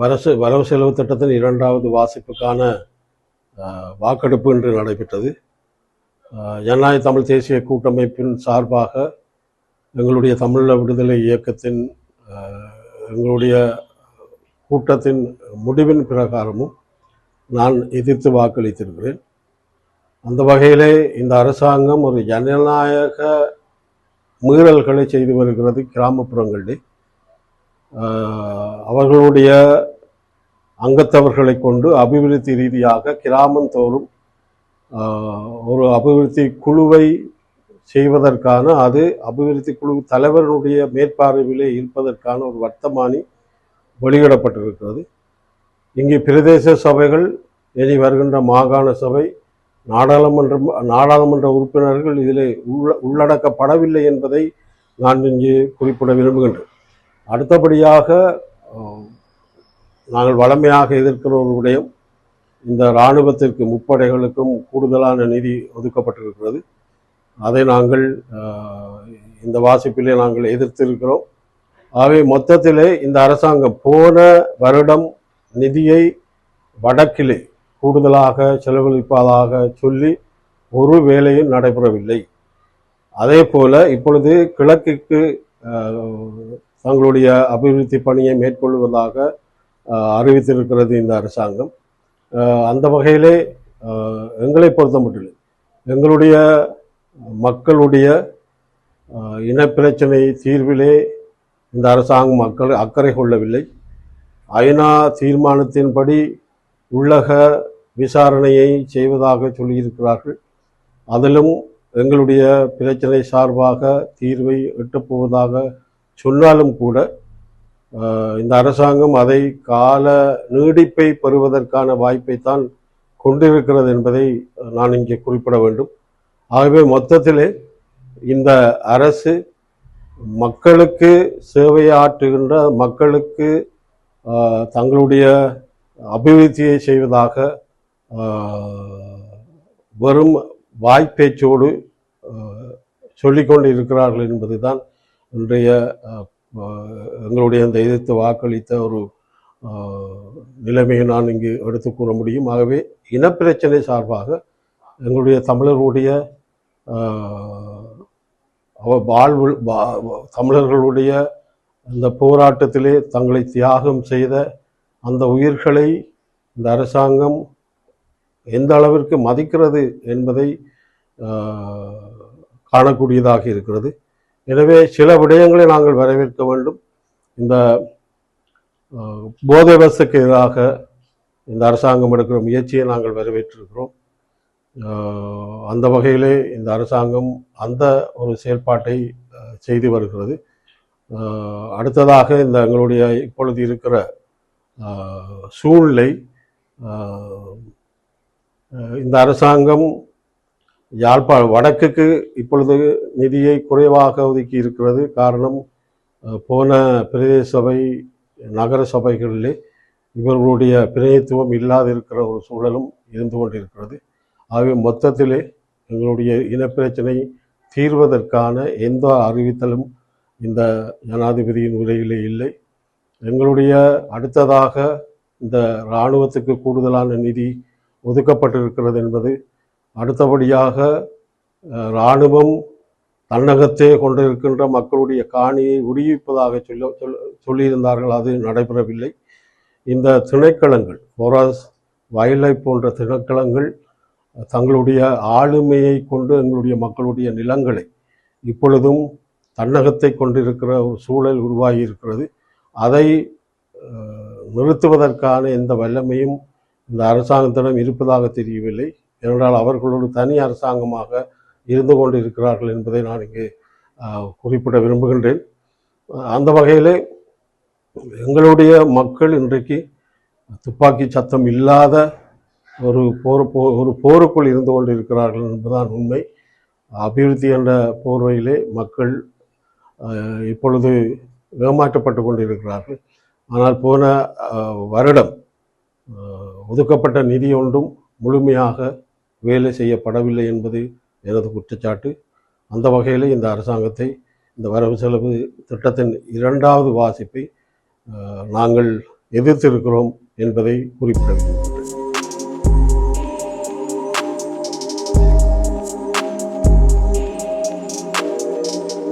வரசு வரவு செலவு திட்டத்தின் இரண்டாவது வாசிப்புக்கான வாக்கெடுப்பு இன்று நடைபெற்றது. ஜனநாயக தமிழ் தேசிய கூட்டமைப்பின் சார்பாக எங்களுடைய தமிழ விடுதலை இயக்கத்தின் எங்களுடைய கூட்டத்தின் முடிவின் பிரகாரமும் நான் எதிர்த்து வாக்களித்திருக்கிறேன். அந்த வகையிலே இந்த அரசாங்கம் ஒரு ஜனநாயக மீறல்களை செய்து வருகிறது கிராமப்புறங்களிலே. அவர்களுடைய அங்கத்தவர்களை கொண்டு அபிவிருத்தி ரீதியாக கிராமந்தோறும் ஒரு அபிவிருத்தி குழுவை செய்வதற்கான அது அபிவிருத்தி குழு தலைவருடைய மேற்பார்வையிலே இருப்பதற்கான ஒரு வர்த்தமானி வெளியிடப்பட்டிருக்கிறது. இங்கே பிரதேச சபைகள் இனி வருகின்ற மாகாண சபை நாடாளுமன்ற நாடாளுமன்ற உறுப்பினர்கள் இதில் உள்ள உள்ளடக்கப்படவில்லை என்பதை நான் இங்கே குறிப்பிட விரும்புகின்றேன். அடுத்தபடியாக நாங்கள் வளமையாக எதிர்க்கிற ஒரு விடயம் இந்த இராணுவத்திற்கு முப்படைகளுக்கும் கூடுதலான நிதி ஒதுக்கப்பட்டிருக்கிறது. அதை நாங்கள் இந்த வாசிப்பிலே நாங்கள் எதிர்த்திருக்கிறோம். ஆகவே மொத்தத்திலே இந்த அரசாங்கம் போன வருடம் நிதியை வடக்கிலே கூடுதலாக செலவழிப்பதாக சொல்லி ஒரு வேலையும் நடைபெறவில்லை. அதே போல இப்பொழுது கிழக்குக்கு தங்களுடைய அபிவிருத்தி பணியை மேற்கொள்வதாக அறிவித்திருக்கிறது இந்த அரசாங்கம். அந்த வகையிலே எங்களை பொறுத்த மட்டும் எங்களுடைய மக்களுடைய இனப்பிரச்சனை தீர்விலே இந்த அரசாங்கம் மக்கள் அக்கறை கொள்ளவில்லை. ஐநா தீர்மானத்தின்படி உள்ளக விசாரணையை செய்வதாக சொல்லியிருக்கிறார்கள். அதிலும் எங்களுடைய பிரச்சனை சார்பாக தீர்வை எட்டப்போவதாக சொன்னாலும் கூட இந்த அரசாங்கம் அதை கால நீடிப்பை பெறுவதற்கான வாய்ப்பை தான் கொண்டிருக்கிறது என்பதை நான் இங்கே குறிப்பிட வேண்டும். ஆகவே மொத்தத்திலே இந்த அரசு மக்களுக்கு சேவையாற்றுகின்ற மக்களுக்கு தங்களுடைய அபிவிருத்தியை செய்வதாக வெறும் வாய்ப்பேச்சோடு சொல்லிக்கொண்டு இருக்கிறார்கள் என்பதுதான் இன்றைய எங்களுடைய அந்த எதிர்த்து வாக்களித்த ஒரு நிலைமையை நான் இங்கு எடுத்து கூற முடியும். ஆகவே இனப்பிரச்சனை சார்பாக எங்களுடைய தமிழர்களுடைய வாழ்வு தமிழர்களுடைய அந்த போராட்டத்திலே தங்களை தியாகம் செய்த அந்த உயிர்களை இந்த அரசாங்கம் எந்த அளவிற்கு மதிக்கிறது என்பதை காணக்கூடியதாக இருக்கிறது. எனவே சில விடயங்களை நாங்கள் வரவேற்க வேண்டும். இந்த போதை வசத்துக்கு எதிராக இந்த அரசாங்கம் எடுக்கிற முயற்சியை நாங்கள் வரவேற்றிருக்கிறோம். அந்த வகையிலே இந்த அரசாங்கம் அந்த ஒரு செயல்பாட்டை செய்து வருகிறது. அடுத்ததாக இந்த எங்களுடைய இப்பொழுது இருக்கிற சூழ்நிலை இந்த அரசாங்கம் யாழ்ப்பா வடக்குக்கு இப்பொழுது நிதியை குறைவாக ஒதுக்கி இருக்கிறது. காரணம் போன பிரதேச சபை நகர சபைகளிலே இவர்களுடைய பிரதித்துவம் இல்லாது இருக்கிற ஒரு சூழலும் இருந்து கொண்டிருக்கிறது. ஆகவே மொத்தத்திலே எங்களுடைய இனப்பிரச்சனை தீர்வதற்கான எந்த அறிவித்தலும் இந்த ஜனாதிபதியின் உரையிலே இல்லை. எங்களுடைய அடுத்ததாக இந்த இராணுவத்துக்கு கூடுதலான நிதி ஒதுக்கப்பட்டிருக்கிறது என்பது அடுத்தபடியாக இராணுவம் தன்னகத்தே கொண்டிருக்கின்ற மக்களுடைய காணியை விடுவிப்பதாக சொல்ல சொல்லியிருந்தார்கள். அது நடைபெறவில்லை. இந்த திணைக்களங்கள் ஃபோரஸ் வயலை போன்ற திணைக்களங்கள் தங்களுடைய ஆளுமையை கொண்டு எங்களுடைய மக்களுடைய நிலங்களை இப்பொழுதும் தன்னகத்தை கொண்டிருக்கிற ஒரு சூழல் உருவாகி இருக்கிறது அதை நிறுத்துவதற்கான எந்த வல்லமையும் இந்த அரசாங்கத்திடம் இருப்பதாக தெரியவில்லை. ஏனென்றால் அவர்களோடு தனி அரசாங்கமாக இருந்து கொண்டு இருக்கிறார்கள் என்பதை நான் இங்கே குறிப்பிட விரும்புகின்றேன். அந்த வகையிலே எங்களுடைய மக்கள் இன்றைக்கு துப்பாக்கி சத்தம் இல்லாத ஒரு போர் போ ஒரு போருக்குள் இருந்து கொண்டு இருக்கிறார்கள் என்பதுதான் உண்மை. அபிவிருத்தி என்ற போர்வையிலே மக்கள் இப்பொழுது ஏமாற்றப்பட்டு கொண்டிருக்கிறார்கள். ஆனால் போன வருடம் ஒதுக்கப்பட்ட நிதி ஒன்றும் முழுமையாக வேலை செய்யப்படவில்லை என்பது எனது குற்றச்சாட்டு. அந்த வகையில் இந்த அரசாங்கத்தை இந்த வரவு செலவு திட்டத்தின் இரண்டாவது வாசிப்பை நாங்கள் எதிர்த்திருக்கிறோம் என்பதை குறிப்பிட வேண்டும்.